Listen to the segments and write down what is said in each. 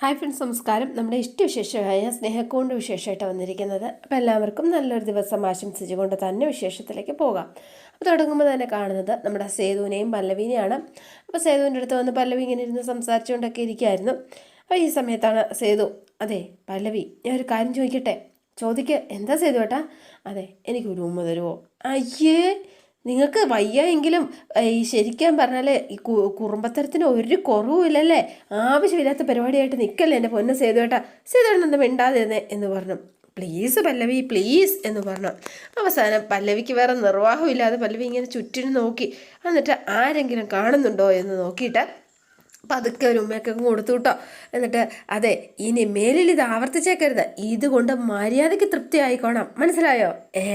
Hi friends നമസ്കാരം. നമ്മുടെ ഇഷ്ടവിശേഷമായ സ്നേഹക്കൊണ്ട് വിശേഷമായിട്ട് വന്നിരിക്കുന്നത്. അപ്പോൾ എല്ലാവർക്കും നല്ലൊരു ദിവസം ആശംസിച്ചുകൊണ്ട് തന്നെ വിശേഷത്തിലേക്ക് പോകാം. അപ്പോൾ തുടങ്ങുമ്പോൾ തന്നെ കാണുന്നത് നമ്മുടെ സേതുവിനെയും പല്ലവിനെയാണ്. അപ്പോൾ സേതുവിന്റെ അടുത്ത് വന്ന് പല്ലവി ഇങ്ങനെ ഇരുന്ന് സംസാരിച്ചുകൊണ്ടൊക്കെ ഇരിക്കുമായിരുന്നു അപ്പോൾ ഈ സമയത്താണ് സേതു അതെ പല്ലവി ഞാൻ ഒരു കാര്യം ചോദിക്കട്ടെ? ചോദിക്കുക എന്താ സേതു ഏട്ടാ അതെ എനിക്കൊരു ഉമ്മ തരുമോ അയ്യേ നിങ്ങൾക്ക് വയ്യ എങ്കിലും ഈ ശരിക്കാൻ പറഞ്ഞാൽ ഈ കുറുമ്പത്തരത്തിന് ഒരു കുറവുമില്ലല്ലേ? ആവശ്യമില്ലാത്ത പരിപാടിയായിട്ട് നിൽക്കല്ലേ എന്റെ പൊന്ന് സേതുവേട്ട. സേതുവേട്ടൻ എന്താ മിണ്ടാതിരുന്നേ എന്ന് പറഞ്ഞു. പ്ലീസ് പല്ലവി പ്ലീസ് എന്ന് പറഞ്ഞു. അവസാനം പല്ലവിക്ക് വേറെ നിർവാഹമില്ലാതെ പല്ലവി ഇങ്ങനെ ചുറ്റിനും നോക്കി. എന്നിട്ട് ആരെങ്കിലും കാണുന്നുണ്ടോ എന്ന് നോക്കിയിട്ട് പതുക്കെ ഒരു ഉമ്മയൊക്കെ കൊടുത്തു എന്നിട്ട് അതെ ഇനി മേലിൽ ഇത് ആവർത്തിച്ചേക്കരുത്. ഇതുകൊണ്ട് മര്യാദയ്ക്ക് തൃപ്തി ആയിക്കോണം മനസ്സിലായോ? ഏ?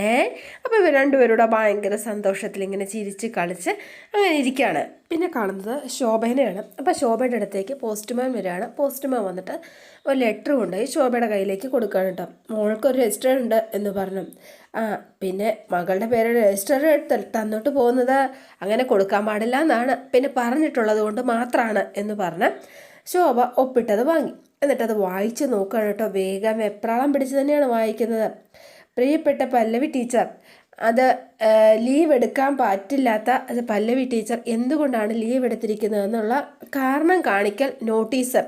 അപ്പോൾ ഇവർ രണ്ടുപേരുടെ ഭയങ്കര സന്തോഷത്തിൽ ഇങ്ങനെ ചിരിച്ച് കളിച്ച് അങ്ങനെ ഇരിക്കുകയാണ് പിന്നെ കാണുന്നത് ശോഭനയാണ്. അപ്പോൾ ശോഭയുടെ അടുത്തേക്ക് പോസ്റ്റ്മാൻ വരികയാണ്. പോസ്റ്റ്മാൻ വന്നിട്ട് ഒരു ലെറ്റർ കൊണ്ടുപോയി ശോഭയുടെ കയ്യിലേക്ക് കൊടുക്കുകയാണ് കേട്ടോ. മോൾക്കൊരു രജിസ്റ്റർ ഉണ്ട് എന്ന് പറഞ്ഞു. ആ പിന്നെ മകളുടെ പേര് രജിസ്റ്റർ തന്നോട്ട് പോകുന്നത് അങ്ങനെ കൊടുക്കാൻ പാടില്ല എന്നാണ്. പിന്നെ പറഞ്ഞിട്ടുള്ളത് കൊണ്ട് മാത്രമാണ് എന്ന് പറഞ്ഞ് ശോഭ ഒപ്പിട്ടത് വാങ്ങി. എന്നിട്ടത് വായിച്ച് നോക്കുകയാണ് കേട്ടോ. വേഗം എപ്രാളം പിടിച്ച് തന്നെയാണ് വായിക്കുന്നത്. പ്രിയപ്പെട്ട പല്ലവി ടീച്ചർ അത് ലീവ് എടുക്കാൻ പറ്റില്ലാത്ത അത് പല്ലവി ടീച്ചർ എന്തുകൊണ്ടാണ് ലീവ് എടുത്തിരിക്കുന്നത് എന്നുള്ള കാരണം കാണിക്കൽ നോട്ടീസ്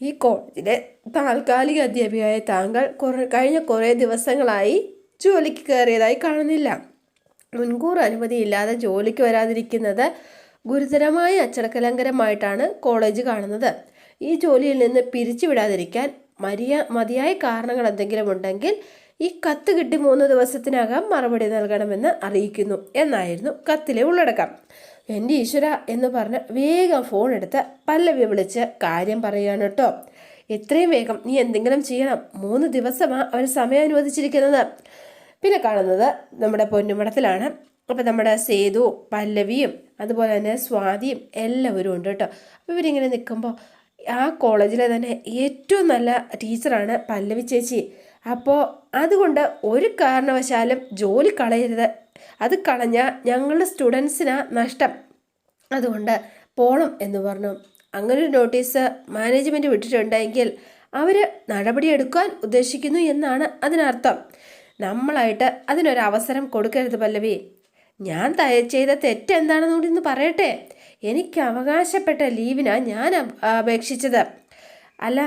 ഈ കോളേജിലെ താൽക്കാലിക അധ്യാപികയായ താങ്കൾ കുറേ കഴിഞ്ഞ കുറേ ദിവസങ്ങളായി ജോലിക്ക് കയറിയതായി കാണുന്നില്ല. മുൻകൂർ അനുമതിയില്ലാതെ ജോലിക്ക് വരാതിരിക്കുന്നത് ഗുരുതരമായ അച്ചടക്കലങ്കരമായിട്ടാണ് കോളേജ് കാണുന്നത്. ഈ ജോലിയിൽ നിന്ന് പിരിച്ചുവിടാതിരിക്കാൻ മരിയ മതിയായ കാരണങ്ങൾ എന്തെങ്കിലും ഉണ്ടെങ്കിൽ ഈ കത്ത് കിട്ടി മൂന്ന് ദിവസത്തിനകം മറുപടി നൽകണമെന്ന് അറിയിക്കുന്നു എന്നായിരുന്നു കത്തിലെ ഉള്ളടക്കം. എന്റെ ഈശ്വര എന്ന് പറഞ്ഞ് വേഗം ഫോൺ എടുത്ത് പല്ലവി വിളിച്ച് കാര്യം പറയുകയാണ് കേട്ടോ. എത്രയും വേഗം നീ എന്തെങ്കിലും ചെയ്യണം. മൂന്ന് ദിവസമാണ് അവർ സമയം അനുവദിച്ചിരിക്കുന്നത്. പിന്നെ കാണുന്നത് നമ്മുടെ പൊന്നുമടത്തിലാണ് അപ്പം നമ്മുടെ സേതു പല്ലവിയും അതുപോലെ തന്നെ സ്വാതിയും എല്ലാവരും ഉണ്ട് കേട്ടോ. അപ്പോൾ ഇവരിങ്ങനെ നിൽക്കുമ്പോൾ ആ കോളേജിലെ തന്നെ ഏറ്റവും നല്ല ടീച്ചറാണ് പല്ലവി ചേച്ചി. അപ്പോൾ അതുകൊണ്ട് ഒരു കാരണവശാലും ജോലി കളയരുത്. അത് കളഞ്ഞാൽ ഞങ്ങളുടെ സ്റ്റുഡൻസിനാ നഷ്ടം. അതുകൊണ്ട് പോണം എന്ന് പറഞ്ഞു. അങ്ങനെ ഒരു നോട്ടീസ് മാനേജ്മെന്റ് വിട്ടിട്ടുണ്ടെങ്കിൽ അവർ നടപടിയെടുക്കാൻ ഉദ്ദേശിക്കുന്നു എന്നാണ് അതിനർത്ഥം. നമ്മളായിട്ട് അതിനൊരു അവസരം കൊടുക്കരുത് പല്ലവി. ഞാൻ ചെയ്ത തെറ്റ് എന്താണെന്ന് കൂടി ഒന്ന് പറയട്ടെ. എനിക്ക് അവകാശപ്പെട്ട ലീവിനാണ് ഞാൻ അപേക്ഷിച്ചത്. അല്ല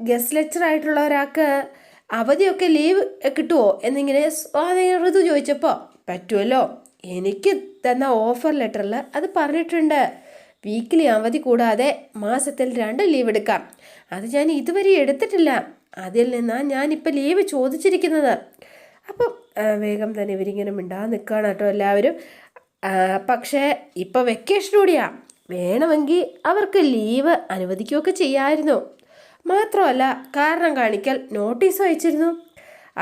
ഗസ്റ്റ് ലെക്ചർ ആയിട്ടുള്ള ഒരാൾക്ക് അവധിയൊക്കെ ലീവ് കിട്ടുമോ എന്നിങ്ങനെ ഋതു ചോദിച്ചപ്പോൾ പറ്റുമല്ലോ എനിക്ക് തന്ന ഓഫർ ലെറ്ററിൽ അത് പറഞ്ഞിട്ടുണ്ട്. വീക്കിലി അവധി കൂടാതെ മാസത്തിൽ രണ്ട് ലീവ് എടുക്കാം. അത് ഞാൻ ഇതുവരെ എടുത്തിട്ടില്ല. അതിൽ നിന്നാണ് ഞാനിപ്പോൾ ലീവ് ചോദിച്ചിരിക്കുന്നത്. അപ്പം വേഗം തന്നെ ഇവരിങ്ങനെ മിണ്ടാ നിൽക്കുകയാണ് കേട്ടോ എല്ലാവരും. പക്ഷേ ഇപ്പോൾ വെക്കേഷൻ കൂടിയാണ് വേണമെങ്കിൽ അവർക്ക് ലീവ് അനുവദിക്കുകയൊക്കെ ചെയ്യാമായിരുന്നു മാത്രമല്ല കാരണം കാണിക്കൽ നോട്ടീസ് അയച്ചിരുന്നു.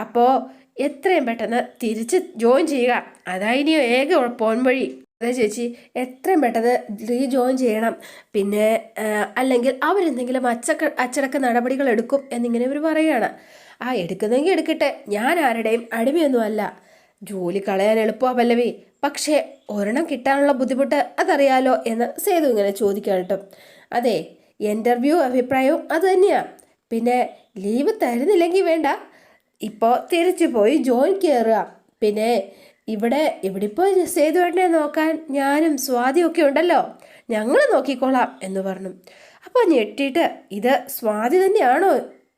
അപ്പോൾ എത്രയും പെട്ടെന്ന് തിരിച്ച് ജോയിൻ ചെയ്യുക. അതായിനി ഏക പോൻവഴി അതെ ചേച്ചി എത്രയും പെട്ടെന്ന് റീജോയിൻ ചെയ്യണം. പിന്നെ അല്ലെങ്കിൽ അവരെന്തെങ്കിലും അച്ചക്ക അച്ചടക്ക നടപടികൾ എടുക്കും എന്നിങ്ങനെ ഇവർ പറയുകയാണ്. ആ എടുക്കുന്നെങ്കിൽ എടുക്കട്ടെ. ഞാൻ ആരുടെയും അടിമയൊന്നുമല്ല ജോലി കളയാൻ എളുപ്പമാണ് പല്ലവി. പക്ഷേ ഒരെണ്ണം കിട്ടാനുള്ള ബുദ്ധിമുട്ട് അതറിയാലോ എന്ന് സേതു ഇങ്ങനെ ചോദിക്കാൻ കേട്ടോ. അതെ ഇന്റർവ്യൂ അഭിപ്രായവും അത് തന്നെയാണ് പിന്നെ ലീവ് തരുന്നില്ലെങ്കിൽ വേണ്ട. ഇപ്പോൾ തിരിച്ചു പോയി ജോയിൻ കയറുക പിന്നെ ഇവിടെ ഇവിടെ ഇപ്പോൾ സേതുവേട്ടനെ നോക്കാൻ ഞാനും സ്വാതിയൊക്കെ ഉണ്ടല്ലോ. ഞങ്ങൾ നോക്കിക്കോളാം എന്ന് പറഞ്ഞു. അപ്പോൾ ഞെട്ടിയിട്ട് ഇത് സ്വാതി തന്നെയാണോ?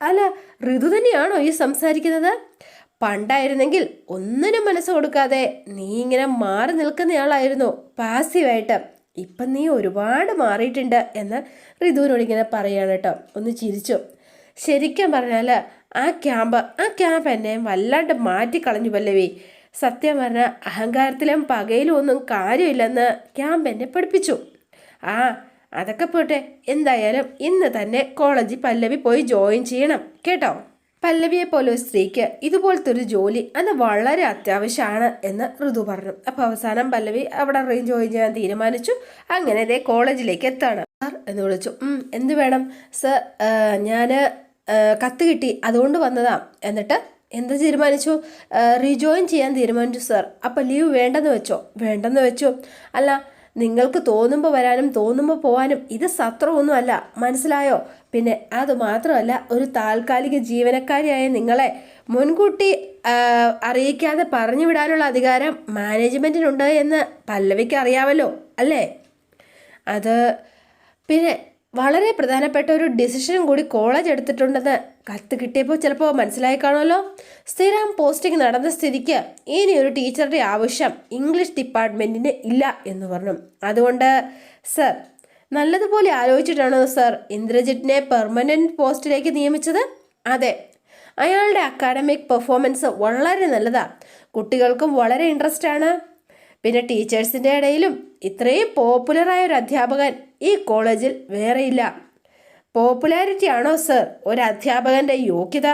അല്ല ഋതു തന്നെയാണോ ഈ സംസാരിക്കുന്നത്? പണ്ടായിരുന്നെങ്കിൽ ഒന്നിനും മനസ്സ് കൊടുക്കാതെ നീ ഇങ്ങനെ മാറി നിൽക്കുന്നയാളായിരുന്നു പാസീവായിട്ട്. ഇപ്പം നീ ഒരുപാട് മാറിയിട്ടുണ്ട് എന്ന് റിതുവിനോട് ഇങ്ങനെ പറയാണ് കേട്ടോ. ഒന്ന് ചിരിച്ചു. ശരിക്കും പറഞ്ഞാൽ ആ ക്യാമ്പ് ആ ക്യാമ്പ് എന്നെ വല്ലാണ്ട് മാറ്റിക്കളഞ്ഞു പല്ലവി. സത്യം പറഞ്ഞാൽ അഹങ്കാരത്തിലും പകയിലും ഒന്നും കാര്യമില്ലെന്ന് ക്യാമ്പ് എന്നെ പഠിപ്പിച്ചു. ആ അതൊക്കെ പോട്ടെ. എന്തായാലും ഇന്ന് തന്നെ കോളേജിൽ പല്ലവി പോയി ജോയിൻ ചെയ്യണം. കേട്ടോ. പല്ലവിയെ പോലെ ഒരു സ്ത്രീക്ക് ഇതുപോലത്തെ ഒരു ജോലി അത് വളരെ അത്യാവശ്യമാണ് എന്ന് ഋതു പറഞ്ഞു. അപ്പോൾ അവസാനം പല്ലവി അവിടെ റേഞ്ച് ജോയിൻ ചെയ്യാൻ തീരുമാനിച്ചു. അങ്ങനെ ഇതേ കോളേജിലേക്ക് എത്താണ്. സാർ എന്ന് വിളിച്ചു. എന്ത് വേണം? സർ ഞാൻ കത്ത് കിട്ടി. അതുകൊണ്ട് വന്നതാ. എന്നിട്ട് എന്ത് തീരുമാനിച്ചു? റീജോയിൻ ചെയ്യാൻ തീരുമാനിച്ചു സർ അപ്പോൾ ലീവ് വേണ്ടെന്ന് വെച്ചോ? വേണ്ടെന്ന് വെച്ചു. അല്ല നിങ്ങൾക്ക് തോന്നുമ്പോൾ വരാനും തോന്നുമ്പോൾ പോകാനും ഇത് സത്രമൊന്നുമല്ല മനസ്സിലായോ? പിന്നെ അത് മാത്രമല്ല ഒരു താൽക്കാലിക ജീവനക്കാരിയായ നിങ്ങളെ മുൻകൂട്ടി അറിയിക്കാതെ പറഞ്ഞു വിടാനുള്ള അധികാരം മാനേജ്മെന്റിനുണ്ട് എന്ന് പല്ലവിക്ക് അറിയാമല്ലോ അല്ലേ? അത് പിന്നെ വളരെ പ്രധാനപ്പെട്ട ഒരു ഡിസിഷൻ കൂടി കോളേജ് എടുത്തിട്ടുണ്ടെന്ന് കത്ത് കിട്ടിയപ്പോൾ ചിലപ്പോൾ മനസ്സിലായി കാണുമല്ലോ. സ്ഥിരം പോസ്റ്റിംഗ് നടന്ന സ്ഥിതിക്ക് ഇനി ഒരു ടീച്ചറുടെ ആവശ്യം ഇംഗ്ലീഷ് ഡിപ്പാർട്ട്മെന്റിന് ഇല്ല എന്ന് പറഞ്ഞു. അതുകൊണ്ട് സർ നല്ലതുപോലെ ആലോചിച്ചിട്ടാണോ സർ ഇന്ദ്രജിത്തിനെ പെർമനന്റ് പോസ്റ്റിലേക്ക് നിയമിച്ചത്? അതെ അയാളുടെ അക്കാഡമിക് പെർഫോമൻസ് വളരെ നല്ലതാണ് കുട്ടികൾക്കും വളരെ ഇൻട്രസ്റ്റ് ആണ്. പിന്നെ ടീച്ചേഴ്സിന്റെ ഇടയിലും ഇത്രയും പോപ്പുലറായ ഒരു അധ്യാപകൻ ഈ കോളേജിൽ വേറെയില്ല. പോപ്പുലാരിറ്റി ആണോ സർ? ഒരു അധ്യാപകന്റെ യോഗ്യത?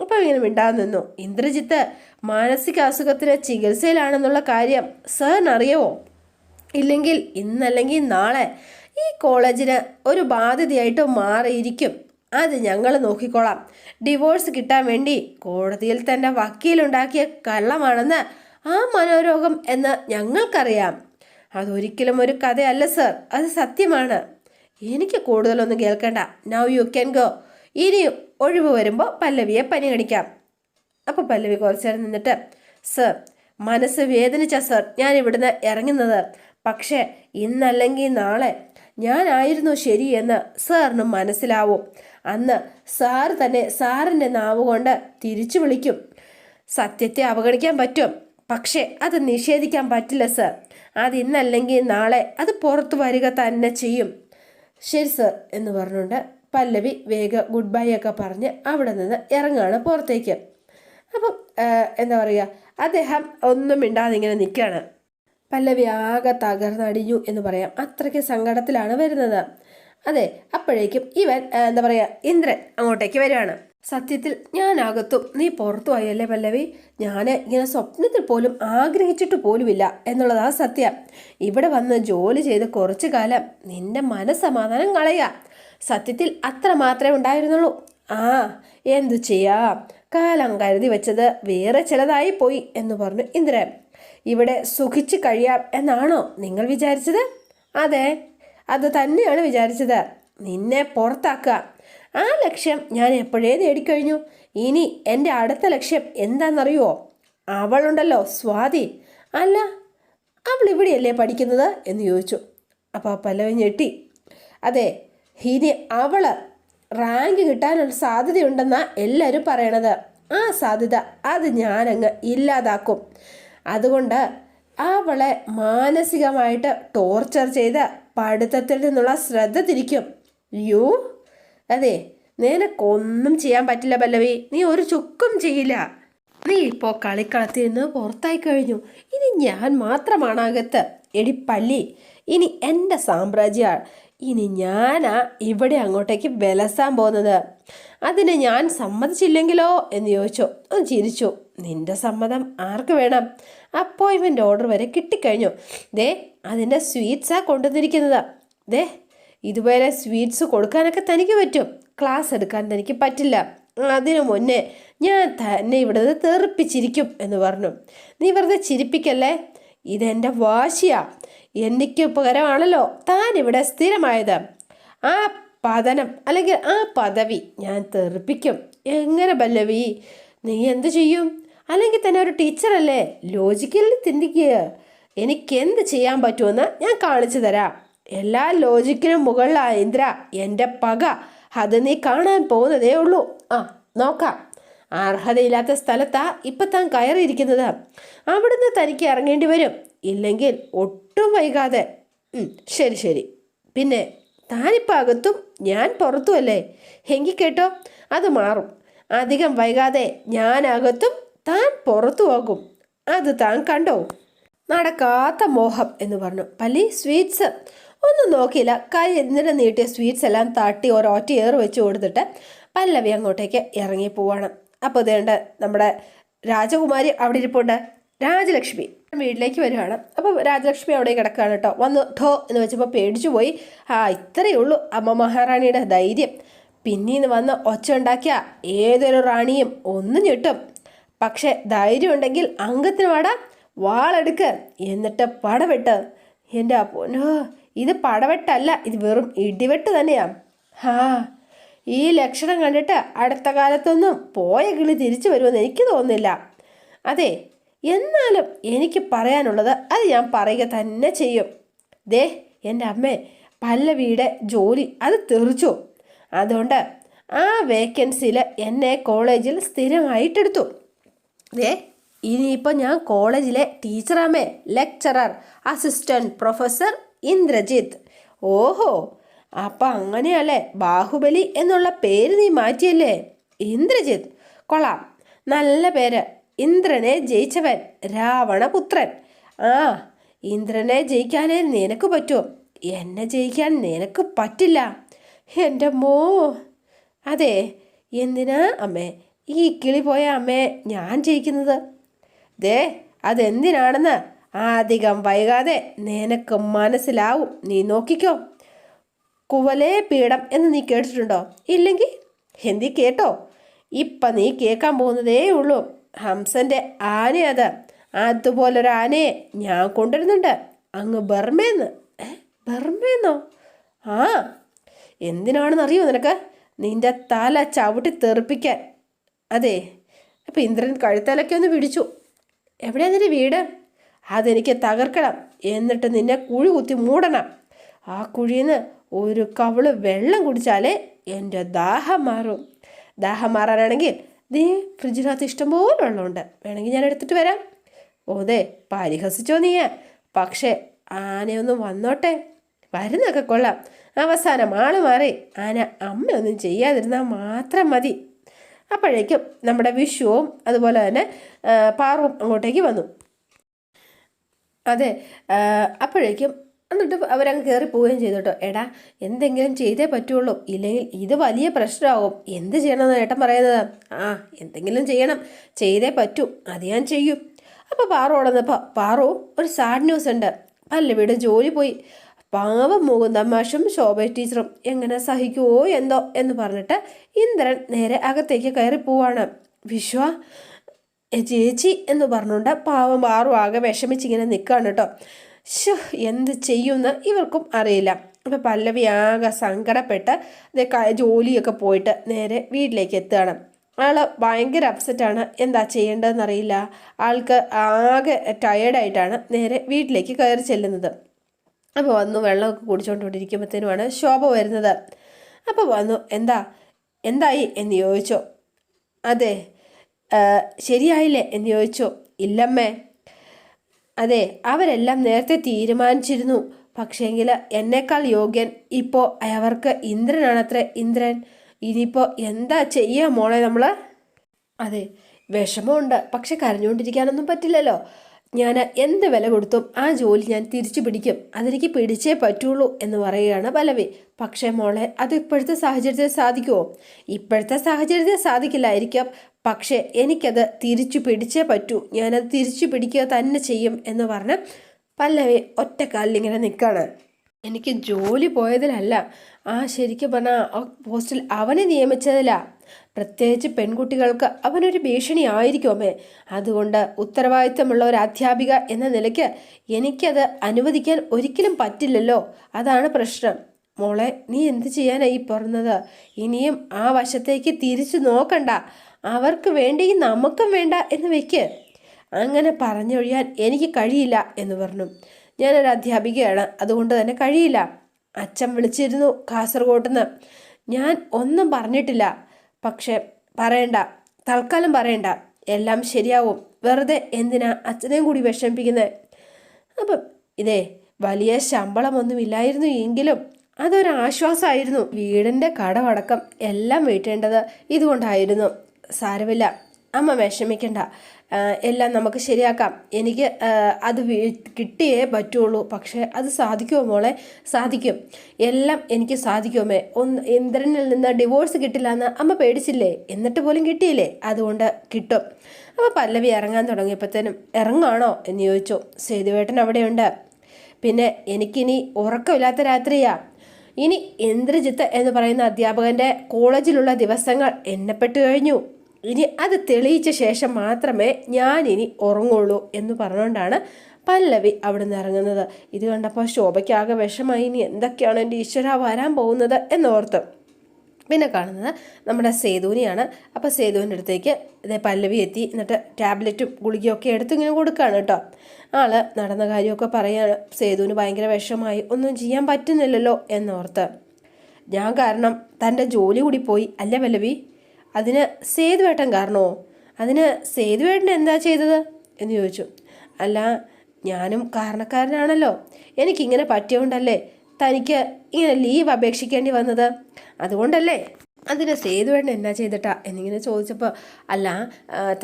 അപ്പം ഇങ്ങനെ മിണ്ടാതെ നിന്നു. ഇന്ദ്രജിത്ത് മാനസിക അസുഖത്തിന് ചികിത്സയിലാണെന്നുള്ള കാര്യം സറിനറിയവോ? ഇല്ലെങ്കിൽ ഇന്നല്ലെങ്കിൽ നാളെ ഈ കോളേജിന് ഒരു ബാധ്യതയായിട്ട് മാറിയിരിക്കും. അത് ഞങ്ങൾ നോക്കിക്കോളാം. ഡിവോഴ്സ് കിട്ടാൻ വേണ്ടി കോടതിയിൽ തന്റെ വക്കീലുണ്ടാക്കിയ കള്ളമാണെന്ന് ആ മനോരോഗം എന്ന് ഞങ്ങൾക്കറിയാം. അതൊരിക്കലും ഒരു കഥയല്ല സർ. അത് സത്യമാണ്. എനിക്ക് കൂടുതലൊന്നും കേൾക്കണ്ട. നൗ യു ക്യാൻ ഗോ ഇനി ഒഴിവ് വരുമ്പോൾ പല്ലവിയെ പനി കടിക്കാം. അപ്പോൾ പല്ലവി കുറച്ചു നേരം നിന്നിട്ട് സർ മനസ്സ് വേദനിച്ച സർ. ഞാൻ ഇവിടുന്ന് ഇറങ്ങുന്നത്. പക്ഷേ ഇന്നല്ലെങ്കിൽ നാളെ ഞാനായിരുന്നു ശരിയെന്ന് സാറിന് മനസ്സിലാവും. അന്ന് സാർ തന്നെ സാറിന്റെ നാവ് കൊണ്ട് തിരിച്ചു വിളിക്കും. സത്യത്തെ അവഗണിക്കാൻ പറ്റും. പക്ഷേ അത് നിഷേധിക്കാൻ പറ്റില്ല സർ. അത് ഇന്നല്ലെങ്കിൽ നാളെ അത് പുറത്തു വരിക തന്നെ ചെയ്യും. ശരി സർ എന്ന് പറഞ്ഞുകൊണ്ട് പല്ലവി വേഗം ഗുഡ് ബൈ ഒക്കെ പറഞ്ഞ് അവിടെ നിന്ന് ഇറങ്ങുകയാണ് പുറത്തേക്ക്. അപ്പം എന്താ പറയുക അദ്ദേഹം ഒന്നും മിണ്ടാതെ ഇങ്ങനെ നിൽക്കുകയാണ്. പല്ലവി ആകെ തകർന്നടിഞ്ഞു എന്ന് പറയാം. അത്രയ്ക്ക് സങ്കടത്തിലാണ് വരുന്നത്. അതെ അപ്പോഴേക്കും ഇവൻ എന്താ പറയുക ഇന്ദ്രൻ അങ്ങോട്ടേക്ക് വരികയാണ്. സത്യത്തിൽ ഞാൻ ഞാനകത്തും നീ പുറത്തു പോയല്ലേ പല്ലവി? ഞാൻ ഇങ്ങനെ സ്വപ്നത്തിൽ പോലും ആഗ്രഹിച്ചിട്ട് പോലുമില്ല എന്നുള്ളതാ സത്യം. ഇവിടെ വന്ന് ജോലി ചെയ്ത് കുറച്ചു കാലം നിന്റെ മനസ്സമാധാനം കളയുക. സത്യത്തിൽ അത്ര മാത്രമേ ഉണ്ടായിരുന്നുള്ളൂ. ആ എന്തു ചെയ്യാ? കാലം കരുതി വെച്ചത് വേറെ ചിലതായി പോയി എന്ന് പറഞ്ഞു ഇന്ദ്രൻ. ഇവിടെ സുഖിച്ചു കഴിയാം എന്നാണോ നിങ്ങൾ വിചാരിച്ചത്? അതെ അത് തന്നെയാണ് വിചാരിച്ചത്. നിന്നെ പുറത്താക്കുക. ആ ലക്ഷ്യം ഞാൻ എപ്പോഴേ നേടിക്കഴിഞ്ഞു? ഇനി എന്റെ അടുത്ത ലക്ഷ്യം എന്താണെന്നറിയുമോ അവളുണ്ടല്ലോ സ്വാതി. അല്ല അവൾ ഇവിടെയല്ലേ പഠിക്കുന്നത്? എന്ന് ചോദിച്ചു. അപ്പോൾ പല്ലവൻ ഞെട്ടി. അതെ ഇനി അവൾ റാങ്ക് കിട്ടാനുള്ള സാധ്യതയുണ്ടെന്നാ എല്ലാവരും പറയണത്. ആ സാധ്യത അത് ഞാനങ്ങ് ഇല്ലാതാക്കും. അതുകൊണ്ട് അവളെ മാനസികമായിട്ട് ടോർച്ചർ ചെയ്ത് പഠിത്തത്തിൽ നിന്നുള്ള ശ്രദ്ധ തിരിക്കും. യു അതെ നിനക്കൊന്നും ചെയ്യാൻ പറ്റില്ല പല്ലവി. നീ ഒരു ചുക്കും ചെയ്യില്ല. നീ ഇപ്പോൾ കളിക്കളത്തിൽ നിന്ന് പുറത്തായി കഴിഞ്ഞു. ഇനി ഞാൻ മാത്രമാണ് അകത്ത്. എടി ഇനി എന്റെ സാമ്രാജ്യമാണ്. ഇനി ഞാനാ ഇവിടെ അങ്ങോട്ടേക്ക് വിലസാൻ പോകുന്നത്. അതിന് ഞാൻ സമ്മതിച്ചില്ലെങ്കിലോ എന്ന് ചോദിച്ചു. ഒന്ന് ചിരിച്ചു. നിന്റെ സമ്മതം ആർക്ക് വേണം? അപ്പോയിൻമെന്റ് ഓർഡർ വരെ കിട്ടിക്കഴിഞ്ഞു. ദേ അതിന്റെ സ്വീറ്റ്സാ കൊണ്ടുവന്നിരിക്കുന്നത്. ദേ ഇതുപോലെ സ്വീറ്റ്സ് കൊടുക്കാനൊക്കെ തനിക്ക് പറ്റും. ക്ലാസ് എടുക്കാൻ തനിക്ക് പറ്റില്ല. അതിനു മുന്നേ ഞാൻ തന്നെ ഇവിടെ തെറിപ്പിച്ചിരിക്കും എന്ന് പറഞ്ഞു. നീ വെറുതെ ചിരിപ്പിക്കല്ലേ? ഇതെന്റെ വാശിയാ. എനിക്ക് ഉപകരമാണല്ലോ. താൻ ഇവിടെ സ്ഥിരമായത്. ആ പതനം അല്ലെങ്കിൽ ആ പദവി ഞാൻ തെറിപ്പിക്കും. എങ്ങനെ പല്ലവി? നീ എന്ത് ചെയ്യും? അല്ലെങ്കിൽ തന്നെ ഒരു ടീച്ചറല്ലേ? ലോജിക്കലി ചിന്തിക്കുക എനിക്ക് എന്ത് ചെയ്യാൻ പറ്റുമെന്ന് ഞാൻ കാണിച്ചു തരാം. എല്ലാ ലോജിക്കിനും മുകളിലാ ഇന്ദ്ര എന്റെ പക അത് നീ കാണാൻ പോകുന്നതേ ഉള്ളൂ. ആ നോക്കാം. അർഹതയില്ലാത്ത സ്ഥലത്താ ഇപ്പം താൻ കയറിയിരിക്കുന്നത്. അവിടുന്ന് തനിക്ക് ഇറങ്ങേണ്ടി വരും. ഇല്ലെങ്കിൽ ഒട്ടും വൈകാതെ. ശരി ശരി. പിന്നെ താനിപ്പോൾ അകത്തും ഞാൻ പുറത്തുമല്ലേ എങ്കിൽ കേട്ടോ അത് മാറും. അധികം വൈകാതെ ഞാൻ അകത്തും താൻ പുറത്തുമാകും അത് താൻ കണ്ടോ? നടക്കാത്ത മോഹം എന്ന് പറഞ്ഞു. പല്ലി സ്വീറ്റ്സ്. ഒന്നും നോക്കിയില്ല. കൈ എന്നിട്ട് നീട്ടിയ സ്വീറ്റ്സ് എല്ലാം തട്ടി ഒരൊറ്റ ഏറ് വെച്ച് കൊടുത്തിട്ട് പല്ലവി അങ്ങോട്ടേക്ക് ഇറങ്ങി പോവാണ്. അപ്പോൾ ഇതേണ്ട നമ്മുടെ രാജകുമാരി അവിടെ ഇരിപ്പുണ്ട്. രാജലക്ഷ്മി വീട്ടിലേക്ക് വരികയാണ് അപ്പോൾ രാജലക്ഷ്മി അവിടെ കിടക്കുകയാണ് കേട്ടോ. വന്ന് ഠോ എന്ന് വെച്ചപ്പോൾ പേടിച്ചു പോയി. ആ ഇത്രയേ ഉള്ളൂ അമ്മ മഹാറാണിയുടെ ധൈര്യം. പിന്നീന്ന് വന്ന് ഒച്ച ഉണ്ടാക്കിയ ഏതൊരു റാണിയും ഒന്നും ഞെട്ടും. പക്ഷേ ധൈര്യം ഉണ്ടെങ്കിൽ അംഗത്തിന് വാടാ. വാളെടുക്ക്. എന്നിട്ട് പടവിട്ട്. എന്റെ അപ്പോനോ ഇത് പടവെട്ടല്ല ഇത് വെറും ഇടിവെട്ട് തന്നെയാണ് ഹാ ഈ ലക്ഷണം കണ്ടിട്ട് അടുത്ത കാലത്തൊന്നും പോയ കിളി തിരിച്ചു വരുമെന്ന് എനിക്ക് തോന്നുന്നില്ല. അതെ എന്നാലും എനിക്ക് പറയാനുള്ളത് അത് ഞാൻ പറയുക തന്നെ ചെയ്യും. ദേ എന്റെ അമ്മേ പല്ലവിയുടെ ജോലി അത് തെറിച്ചു. അതുകൊണ്ട് ആ വേക്കൻസിയിൽ എന്നെ കോളേജിൽ സ്ഥിരമായിട്ടെടുത്തു. ദേ ഇനിയിപ്പോൾ ഞാൻ കോളേജിലെ ടീച്ചറാമേ ലെക്ചറർ അസിസ്റ്റന്റ് പ്രൊഫസർ ഇന്ദ്രജിത്ത്. ഓഹോ അപ്പം അങ്ങനെയല്ലേ? ബാഹുബലി എന്നുള്ള പേര് നീ മാറ്റിയല്ലേ? ഇന്ദ്രജിത്ത്. കൊള്ളാം. നല്ല പേര്. ഇന്ദ്രനെ ജയിച്ചവൻ രാവണപുത്രൻ. ആ ഇന്ദ്രനെ ജയിക്കാനേ നിനക്ക് പറ്റുമോ എന്നെ ജയിക്കാൻ നിനക്ക് പറ്റില്ല. എന്റെ മോ. അതെ എന്തിനാ അമ്മേ? ഈ കിളി പോയ അമ്മേ ഞാൻ ജയിക്കുന്നത്. ദേ അതെന്തിനാണെന്ന് അധികം വൈകാതെ നിനക്ക് മനസ്സിലാവും. നീ നോക്കിക്കോ. കുവലേ പീഠം എന്ന് നീ കേട്ടിട്ടുണ്ടോ? ഇല്ലെങ്കിൽ ഹിന്ദി കേട്ടോ. ഇപ്പം നീ കേൾക്കാൻ പോകുന്നതേ ഉള്ളൂ. ഹംസന്റെ ആന അത്. അതുപോലൊരു ആനയെ ഞാൻ കൊണ്ടുവരുന്നുണ്ട്. അങ്ങ് ബർമേന്ന്. ബർമേന്നോ? ആ. എന്തിനാണെന്നറിയോ നിനക്ക്? നിന്റെ തല ചവിട്ടി തെറിപ്പിക്കാൻ. അതെ. അപ്പം ഇന്ദ്രൻ കഴുത്തലൊക്കെ ഒന്ന് പിടിച്ചു. എവിടെയാ നിന്റെ വീട്? അതെനിക്ക് തകർക്കണം. എന്നിട്ട് നിന്നെ കുഴി കുത്തി മൂടണം. ആ കുഴിയിൽ നിന്ന് ഒരു കവൾ വെള്ളം കുടിച്ചാലേ എന്റെ ദാഹം മാറും. ദാഹം മാറാനാണെങ്കിൽ നീ ഫ്രിഡ്ജിനകത്ത് ഇഷ്ടംപോലെ വെള്ളമുണ്ട്. വേണമെങ്കിൽ ഞാൻ എടുത്തിട്ട് വരാം. ഓ ദേ പരിഹസിച്ചോ നീയ. പക്ഷേ ആനയൊന്നും വന്നോട്ടെ. വരുന്നൊക്കെ കൊള്ളാം. അവസാനം ആൾ മാറി. ആന അമ്മയൊന്നും ചെയ്യാതിരുന്നാൽ മാത്രം മതി. അപ്പോഴേക്കും നമ്മുടെ വിഷുവും അതുപോലെ തന്നെ പാറും അങ്ങോട്ടേക്ക് വന്നു. അതെ അപ്പോഴേക്കും എന്നിട്ട് അവരങ്ങ് കയറി പോവുകയും ചെയ്തു കേട്ടോ. എടാ എന്തെങ്കിലും ചെയ്തേ പറ്റുള്ളൂ. ഇല്ലെങ്കിൽ ഇത് വലിയ പ്രശ്നമാകും. എന്ത് ചെയ്യണമെന്ന് ഏട്ടൻ പറയുന്നത്? ആ എന്തെങ്കിലും ചെയ്യണം. ചെയ്തേ പറ്റൂ. അത് ഞാൻ ചെയ്യും. അപ്പോൾ പാറു ഉടന്നപ്പോൾ പാറു ഒരു സാഡ് ന്യൂസ് ഉണ്ട്. പല്ലവിയുടെ ജോലി പോയി. പാവം മുകുന്ദമ്മാഷും ശോഭ ടീച്ചറും എങ്ങനെ സഹിക്കുവോ എന്തോ എന്ന് പറഞ്ഞിട്ട് ഇന്ദ്രൻ നേരെ അകത്തേക്ക് കയറി പോവാണ്. വിശ്വ "എ, ചേച്ചി എന്ന് പറഞ്ഞുകൊണ്ട് പാവം ആറും ആകെ വിഷമിച്ചിങ്ങനെ നിൽക്കുകയാണ് കേട്ടോ. എന്ത് ചെയ്യുമെന്ന് ഇവർക്കും അറിയില്ല. അപ്പം പല്ലവി ആകെ സങ്കടപ്പെട്ട് ജോലിയൊക്കെ പോയിട്ട് നേരെ വീട്ടിലേക്ക് എത്തുകയാണ്. ആൾ ഭയങ്കര അപ്സെറ്റാണ് എന്താ ചെയ്യേണ്ടതെന്ന് അറിയില്ല ആൾക്ക് ആകെ ടയേർഡായിട്ടാണ് നേരെ വീട്ടിലേക്ക് കയറി ചെല്ലുന്നത്. അപ്പോൾ വന്നു വെള്ളമൊക്കെ കുടിച്ചുകൊണ്ടിരിക്കുമ്പോഴത്തേനുമാണ് ശോഭ വരുന്നത്. അപ്പോൾ വന്നു എന്താ? എന്തായി? എന്ന് ചോദിച്ചോ. അതെ ശരിയായില്ലേ? എന്ന് ചോദിച്ചു. ഇല്ലമ്മേ. അതെ അവരെല്ലാം നേരത്തെ തീരുമാനിച്ചിരുന്നു. പക്ഷേങ്കിൽ എന്നേക്കാൾ യോഗ്യൻ ഇപ്പോൾ അവർക്ക് ഇന്ദ്രനാണത്രേ ഇന്ദ്രൻ. ഇനിയിപ്പോൾ എന്താ ചെയ്യുക മോളെ നമ്മൾ അതെ വിഷമമുണ്ട്. പക്ഷെ കരഞ്ഞുകൊണ്ടിരിക്കാനൊന്നും പറ്റില്ലല്ലോ. ഞാൻ എന്ത് വില കൊടുത്തും ആ ജോലി ഞാൻ തിരിച്ചു പിടിക്കും. അതെനിക്ക് പിടിച്ചേ പറ്റുള്ളൂ എന്ന് പറയുകയാണ് പല്ലവി. പക്ഷേ മോളെ അത് ഇപ്പോഴത്തെ സാഹചര്യത്തിൽ സാധിക്കുമോ ഇപ്പോഴത്തെ സാഹചര്യത്തിൽ സാധിക്കില്ലായിരിക്കാം. പക്ഷേ എനിക്കത് തിരിച്ചു പിടിച്ചേ പറ്റൂ. ഞാനത് തിരിച്ചു പിടിക്കുക തന്നെ ചെയ്യും എന്ന് പറഞ്ഞ് പല്ലവി ഒറ്റക്കാലിൽ ഇങ്ങനെ നിൽക്കുകയാണ് എനിക്ക് ജോലി പോയതിലല്ല. ആ ശരിക്കും പറഞ്ഞാൽ ആ പോസ്റ്റിൽ അവനെ നിയമിച്ചതിലാ. പ്രത്യേകിച്ച് പെൺകുട്ടികൾക്ക് അവനൊരു ഭീഷണി ആയിരിക്കും അമ്മേ. അതുകൊണ്ട് ഉത്തരവാദിത്തമുള്ള ഒരു അധ്യാപിക എന്ന നിലയ്ക്ക് എനിക്കത് അനുവദിക്കാൻ ഒരിക്കലും പറ്റില്ലല്ലോ. അതാണ് പ്രശ്നം. മോളെ നീ എന്ത് ചെയ്യാനായി പറഞ്ഞത്? ഇനിയും ആ വശത്തേക്ക് തിരിച്ചു നോക്കണ്ട. അവർക്ക് വേണ്ടി നമുക്കും വേണ്ട എന്ന് വെക്ക്. അങ്ങനെ പറഞ്ഞൊഴിയാൻ എനിക്ക് കഴിയില്ല എന്ന് പറഞ്ഞു. ഞാനൊരു അധ്യാപികയാണ് അതുകൊണ്ട് തന്നെ കഴിയില്ല. അച്ഛൻ വിളിച്ചിരുന്നു കാസർഗോട്ട് നിന്ന് ഞാൻ ഒന്നും പറഞ്ഞിട്ടില്ല. പക്ഷെ പറയണ്ട. തൽക്കാലം പറയണ്ട. എല്ലാം ശരിയാവും. വെറുതെ എന്തിനാ അച്ഛനെയും കൂടി വിഷമിപ്പിക്കുന്നത് അപ്പം ഇതേ വലിയ ശമ്പളമൊന്നും ഇല്ലായിരുന്നു എങ്കിലും അതൊരാശ്വാസമായിരുന്നു. വീടിന്റെ കടമടക്കം എല്ലാം വീട്ടേണ്ടത് ഇതുകൊണ്ടായിരുന്നു. സാരമില്ല. അമ്മ വിഷമിക്കണ്ട. എല്ലാം നമുക്ക് ശരിയാക്കാം. എനിക്ക് അത് കിട്ടിയേ പറ്റുള്ളൂ. പക്ഷേ അത് സാധിക്കുമോ മോളെ? സാധിക്കും. എല്ലാം എനിക്ക് സാധിക്കുമേ. ഒന്ന് ഇന്ദ്രനിൽ നിന്ന് ഡിവോഴ്സ് കിട്ടില്ല എന്ന് അമ്മ പേടിച്ചില്ലേ? എന്നിട്ട് പോലും കിട്ടിയില്ലേ? അതുകൊണ്ട് കിട്ടും. അപ്പോൾ പല്ലവി ഇറങ്ങാൻ തുടങ്ങിയപ്പോഴത്തേനും ഇറങ്ങാണോ? എന്ന് ചോദിച്ചു. സേതുവേട്ടൻ അവിടെയുണ്ട്. പിന്നെ എനിക്കിനി ഉറക്കമില്ലാത്ത രാത്രിയാ. ഇനി ഇന്ദ്രജിത്ത് എന്ന് പറയുന്ന അധ്യാപകന്റെ കോളേജിലുള്ള ദിവസങ്ങൾ എണ്ണപ്പെട്ടു കഴിഞ്ഞു. ഇനി അത് തെളിയിച്ച ശേഷം മാത്രമേ ഞാൻ ഇനി ഉറങ്ങുള്ളൂ എന്ന് പറഞ്ഞുകൊണ്ടാണ് പല്ലവി അവിടെ നിന്ന് ഇറങ്ങുന്നത്. ഇത് കണ്ടപ്പോൾ ശോഭയ്ക്കാകെ വിഷമായി. ഇനി എന്തൊക്കെയാണ് എന്റെ ഈശ്വര വരാൻ പോകുന്നത് എന്നോർത്ത് പിന്നെ കാണുന്നത് നമ്മുടെ സേതുവിനെയാണ്. അപ്പോൾ സേതുവിന്റെ അടുത്തേക്ക് ഇതേ പല്ലവി എത്തി. എന്നിട്ട് ടാബ്ലറ്റും ഗുളികയൊക്കെ എടുത്ത് ഇങ്ങനെ കൊടുക്കുകയാണ് കേട്ടോ. ആൾ നടന്ന കാര്യമൊക്കെ പറയാണ്. സേതുവിന് ഭയങ്കര വിഷമായി. ഒന്നും ചെയ്യാൻ പറ്റുന്നില്ലല്ലോ എന്നോർത്ത്. ഞാൻ കാരണം തന്റെ ജോലി കൂടി പോയി. അല്ല പല്ലവി? അതിന് സേതുവേട്ടൻ കാരണമോ? അതിന് സേതുവേട്ടൻ എന്താ ചെയ്തത്? എന്ന് ചോദിച്ചു. അല്ല ഞാനും കാരണക്കാരനാണല്ലോ. എനിക്കിങ്ങനെ പറ്റിയതുകൊണ്ടല്ലേ തനിക്ക് ഇങ്ങനെ ലീവ് അപേക്ഷിക്കേണ്ടി വന്നത്? അതുകൊണ്ടല്ലേ അതിന് സേതുവേട്ടൻ എന്നാ ചെയ്തിട്ടാ? എന്നിങ്ങനെ ചോദിച്ചപ്പോൾ അല്ല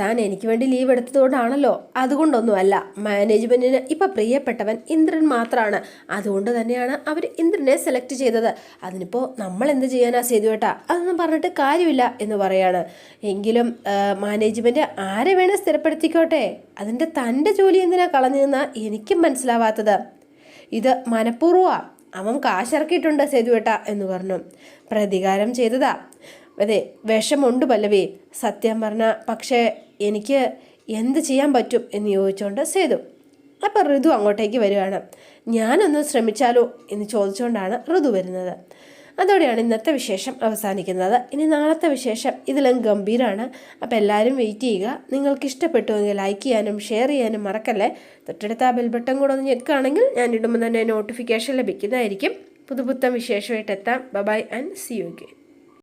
താൻ എനിക്ക് വേണ്ടി ലീവ് എടുത്തതുകൊണ്ടാണല്ലോ. അതുകൊണ്ടൊന്നുമല്ല. മാനേജ്മെന്റിന് ഇപ്പം പ്രിയപ്പെട്ടവൻ ഇന്ദ്രൻ മാത്രമാണ് അതുകൊണ്ട് തന്നെയാണ് അവർ ഇന്ദ്രനെ സെലക്ട് ചെയ്തത്. അതിനിപ്പോൾ നമ്മൾ എന്ത് ചെയ്യാനാ സേതുവേട്ടാ അതൊന്നും പറഞ്ഞിട്ട് കാര്യമില്ല എന്ന് പറയാണ്. എങ്കിലും മാനേജ്മെന്റ് ആരെ വേണേൽ സ്ഥിരപ്പെടുത്തിക്കോട്ടെ? അതിന്റെ തന്റെ ജോലി എന്തിനാ കളഞ്ഞതെന്നാ എനിക്കും മനസ്സിലാവാത്തത്. ഇത് മനഃപൂർവമാണ് അവൻ കാശിറക്കിയിട്ടുണ്ട് സേതുവേട്ട എന്ന് പറഞ്ഞു. പ്രതികാരം ചെയ്തതാ. അതെ വിഷമുണ്ട് പല്ലവി. സത്യം പറഞ്ഞ പക്ഷേ എനിക്ക് എന്ത് ചെയ്യാൻ പറ്റും എന്ന് ചോദിച്ചുകൊണ്ട് സേതു. അപ്പോൾ ഋതു അങ്ങോട്ടേക്ക് വരികയാണ് ഞാനൊന്ന് ശ്രമിച്ചാലോ എന്ന് ചോദിച്ചുകൊണ്ടാണ് ഋതു വരുന്നത്. അതോടെയാണ് ഇന്നത്തെ വിശേഷം അവസാനിക്കുന്നത്. ഇനി നാളത്തെ വിശേഷം ഇതിലും ഗംഭീരമാണ് അപ്പോൾ എല്ലാവരും വെയിറ്റ് ചെയ്യുക. നിങ്ങൾക്ക് ഇഷ്ടപ്പെട്ടുവെങ്കിൽ ലൈക്ക് ചെയ്യാനും ഷെയർ ചെയ്യാനും മറക്കല്ലേ? തൊട്ടടുത്ത ആ ബെൽ ബട്ടൺ കൂടെ ഒന്ന് ഞെക്കുകയാണെങ്കിൽ ഞാൻ ഇടുമ്പോൾ തന്നെ നോട്ടിഫിക്കേഷൻ ലഭിക്കുന്നതായിരിക്കും. പുതുപുത്തൻ വിശേഷമായിട്ട് എത്താം. Bye and see you again.